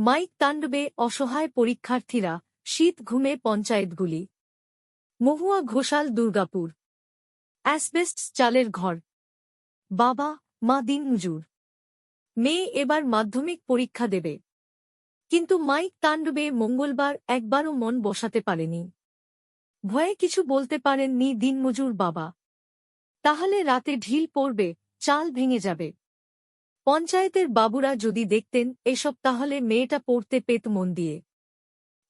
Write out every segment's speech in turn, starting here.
Mic তাণ্ডবে অসহায় পরীক্ষার্থীরা শীত ঘুমে পঞ্চায়েতগুলি। মহুয়া ঘোষাল দুর্গাপুর। অ্যাসবেস্ট চালের ঘর। বাবা, মা দিন মজুর মেয়ে এবার মাধ্যমিক পরীক্ষা দেবে। কিন্তু মাইক তাণ্ডবে মঙ্গলবার একবারও মন বসাতে পারেনি। ভয়ে কিছু বলতে পারেননি দিনমজুর বাবা। তাহলে রাতে ঢিল পড়বে, চাল ভেঙে যাবে। পঞ্চায়েতের বাবুরা যদি দেখতেন, এসব তাহলে মেয়েটা পড়তে পেত মন দিয়ে।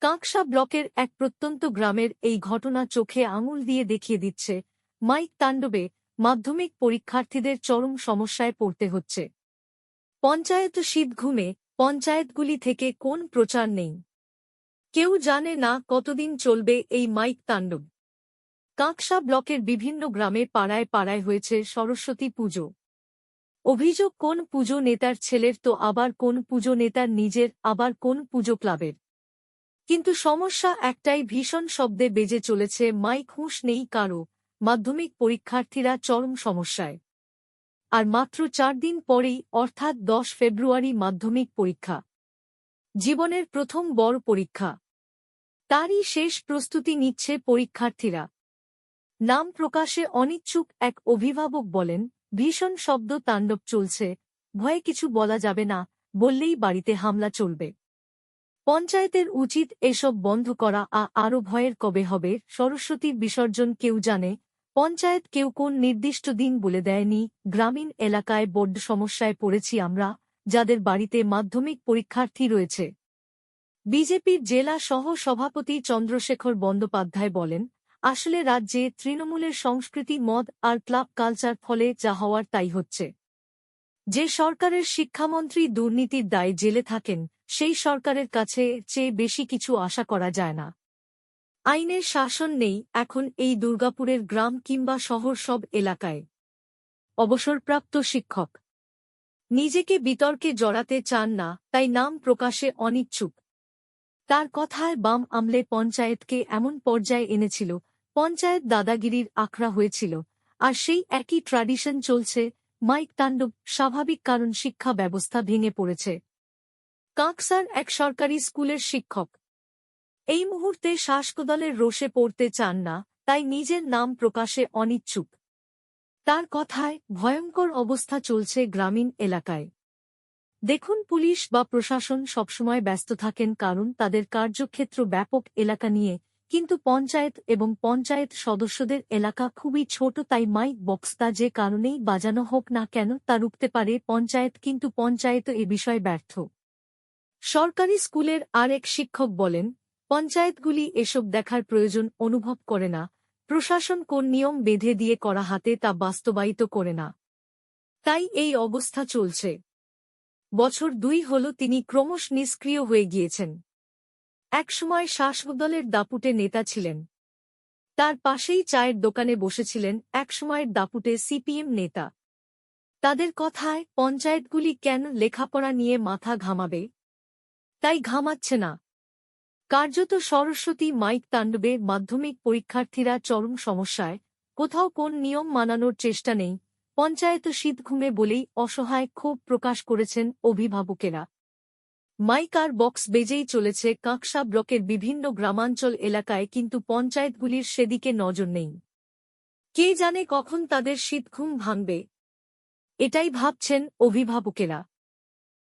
কাঁকসা ব্লকের এক প্রত্যন্ত গ্রামের এই ঘটনা চোখে আঙুল দিয়ে দেখিয়ে দিচ্ছে, মাইক তাণ্ডবে মাধ্যমিক পরীক্ষার্থীদের চরম সমস্যায় পড়তে হচ্ছে। পঞ্চায়েত শীত ঘুমে, পঞ্চায়েতগুলি থেকে কোন প্রচার নেই? কেউ জানে না কতদিন চলবে এই মাইক তাণ্ডব। কাঁকসা ব্লকের বিভিন্ন গ্রামে পাড়ায় পাড়ায় হয়েছে সরস্বতী পুজো। অভিযোগ কোন পুজো নেতার ছেলের তো আবার কোন পুজো নেতার নিজের, আবার কোন পুজো ক্লাবের? কিন্তু সমস্যা একটাই ভীষণ শব্দে বেজে চলেছে, মাইক হুঁশ নেই কারও, মাধ্যমিক পরীক্ষার্থীরা চরম সমস্যায়। আর মাত্র চার দিন পরেই, অর্থাৎ দশ ফেব্রুয়ারি মাধ্যমিক পরীক্ষা। জীবনের প্রথম বড় পরীক্ষা। তারই শেষ প্রস্তুতি নিচ্ছে পরীক্ষার্থীরা। নাম প্রকাশে অনিচ্ছুক এক অভিভাবক বলেন ভীষণ শব্দ তাণ্ডব চলছে। ভয়ে কিছু বলা যাবে না, বললেই বাড়িতে হামলা চলবে। পঞ্চায়েতের উচিত এসব বন্ধ করা, আ, আরও ভয়ের কবে হবে? সরস্বতী বিসর্জন কেউ জানে? পঞ্চায়েত কেউ কোন নির্দিষ্ট দিন বলে দেয়নি? গ্রামীণ এলাকায় বড্ড সমস্যায় পড়েছি আমরা, যাদের বাড়িতে মাধ্যমিক পরীক্ষার্থী রয়েছে। বিজেপির জেলা সহ সভাপতি চন্দ্রশেখর বন্দ্যোপাধ্যায় বলেন আসলে রাজ্যে তৃণমূলের সংস্কৃতি মদ আর ক্লাব কালচার ফলে যা হওয়ার তাই হচ্ছে। যে সরকারের শিক্ষামন্ত্রী দুর্নীতির দায় জেলে থাকেন, সেই সরকারের কাছে চেয়ে বেশি কিছু আশা করা যায় না। আইনের শাসন নেই এখন এই দুর্গাপুরের গ্রাম কিংবা শহর সব এলাকায়। অবসরপ্রাপ্ত শিক্ষক। নিজেকে বিতর্কে জড়াতে চান না, তাই নাম প্রকাশে অনিচ্ছুক। তার কথায় বাম আমলে পঞ্চায়েতকে এমন পর্যায়ে এনেছিল পঞ্চায়েত দাদাগিরির আখড়া হয়েছিল, আর সেই একই ট্র্যাডিশন চলছে, মাইক তাণ্ডব স্বাভাবিক কারণ শিক্ষা ব্যবস্থা ভেঙে পড়েছে। কাঁকসার এক সরকারি স্কুলের শিক্ষক। এই মুহূর্তে শাসকদলের রোষে পড়তে চান না, তাই নিজের নাম প্রকাশে অনিচ্ছুক। তার কথায় ভয়ঙ্কর অবস্থা চলছে গ্রামীণ এলাকায়। দেখুন পুলিশ বা প্রশাসন সবসময় ব্যস্ত থাকেন কারণ তাদের কার্যক্ষেত্র ব্যাপক এলাকা নিয়ে কিন্তু পঞ্চায়েত এবং পঞ্চায়েত সদস্যদের এলাকা খুবই ছোট, তাই মাইক বক্সতা যে কারণেই বাজানো হোক না কেন তা রুখতে পারে পঞ্চায়েত, কিন্তু পঞ্চায়েত এ বিষয়ে ব্যর্থ। সরকারি স্কুলের আরেক শিক্ষক বলেন, পঞ্চায়েতগুলি এসব দেখার প্রয়োজন অনুভব করে না। প্রশাসন কোন নিয়ম বেঁধে দিয়ে করা হাতে তা বাস্তবায়িত করে না। তাই এই অবস্থা চলছে। বছর দুই হল তিনি ক্রমশ নিষ্ক্রিয় হয়ে গিয়েছেন। একসময় শাসকদলের দাপুটে নেতা ছিলেন। তার পাশেই চায়ের দোকানে বসেছিলেন একসময়ের দাপুটে সিপিএম নেতা। তাদের কথায় পঞ্চায়েতগুলি কেন লেখাপড়া নিয়ে মাথা ঘামাবে? তাই ঘামাচ্ছে না। কার্যত সরস্বতী মাইক তাণ্ডবে মাধ্যমিক পরীক্ষার্থীরা চরম সমস্যায়। কোথাও কোন নিয়ম মানানোর চেষ্টা নেই। পঞ্চায়েত শীত ঘুমে বলেই অসহায় ক্ষোভ প্রকাশ করেছেন অভিভাবকেরা। মাইক আর বক্স বেজেই চলেছে কাঁকসা ব্লকের বিভিন্ন গ্রামাঞ্চল এলাকায়, কিন্তু পঞ্চায়েতগুলির সেদিকে নজর নেই। কে জানে কখন তাদের শীতঘুম ভাঙবে? এটাই ভাবছেন অভিভাবকেরা।